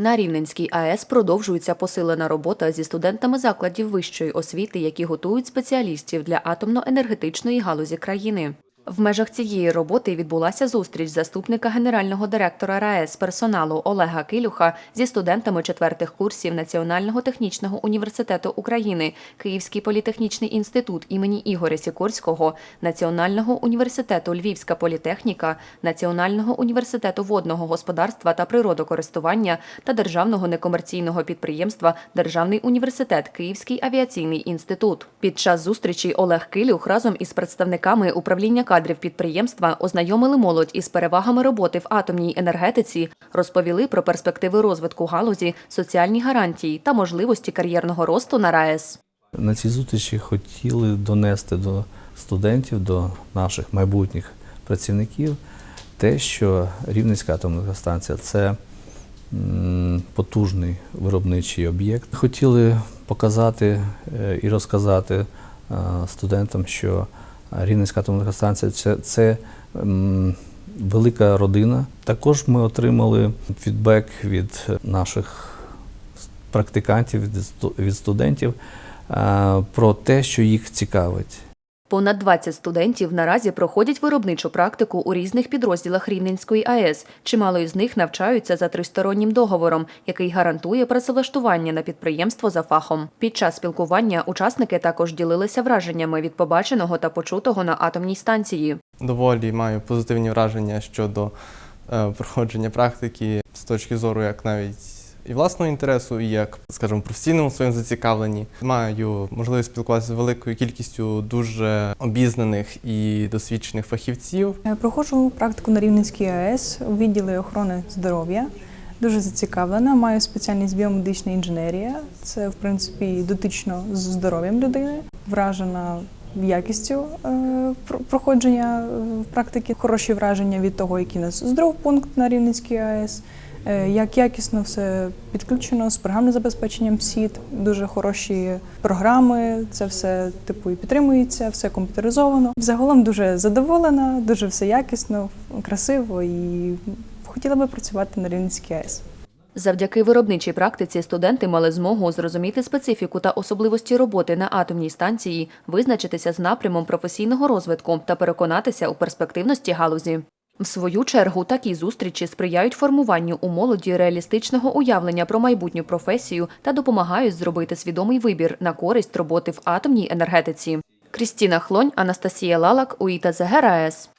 На Рівненській АЕС продовжується посилена робота зі студентами закладів вищої освіти, які готують спеціалістів для атомно-енергетичної галузі країни. В межах цієї роботи відбулася зустріч заступника генерального директора РаЕС персоналу Олега Килюха зі студентами четвертих курсів Національного технічного університету України, Київський політехнічний інститут імені Ігоря Сікорського, Національного університету Львівська політехніка, Національного університету водного господарства та природокористування та державного некомерційного підприємства Державний університет Київський авіаційний інститут. Під час зустрічі Олег Килюх разом із представниками управління кадрів підприємства ознайомили молодь із перевагами роботи в атомній енергетиці, розповіли про перспективи розвитку галузі, соціальні гарантії та можливості кар'єрного росту на РаЕС. На цій зустрічі хотіли донести до студентів, до наших майбутніх працівників те, що Рівненська атомна електростанція це потужний виробничий об'єкт. Хотіли показати е, і розказати е, студентам, що Рівненська електростанція це, це м, велика родина. Також ми отримали фідбек від наших практикантів, від студентів е, про те, що їх цікавить. Понад 20 студентів наразі проходять виробничу практику у різних підрозділах Рівненської АЕС. Чимало із них навчаються за тристороннім договором, який гарантує працевлаштування на підприємство за фахом. Під час спілкування учасники також ділилися враженнями від побаченого та почутого на атомній станції. доволі маю позитивні враження щодо е, проходження практики з точки зору як навіть і власного інтересу, і як, скажімо, професійному своєму зацікавленні. Маю можливість спілкуватися з великою кількістю дуже обізнаних і досвідчених фахівців. Е, Проходжу практику на Рівненській АЕС у відділі охорони здоров'я. Дуже зацікавлена. Маю спеціальність біомедична інженерія. Це, в принципі, дотично з здоров'ям людини. Вражена якістю е, про- проходження е, практики. Хороші враження від того, який у нас здравпункт на Рівненській АЕС. Е, Як якісно все підключено з програмним забезпеченням СІД, дуже хороші програми, це все типу і підтримується, все комп'ютеризовано. Загалом дуже задоволена, дуже все якісно, красиво і хотіла би працювати на Рівненській АЕС. Завдяки виробничій практиці студенти мали змогу зрозуміти специфіку та особливості роботи на атомній станції, визначитися з напрямом професійного розвитку та переконатися у перспективності галузі. В свою чергу такі зустрічі сприяють формуванню у молоді реалістичного уявлення про майбутню професію та допомагають зробити свідомий вибір на користь роботи в атомній енергетиці. Крістіна Хлонь, Анастасія Лалак, Уїта ЗГРАЕС.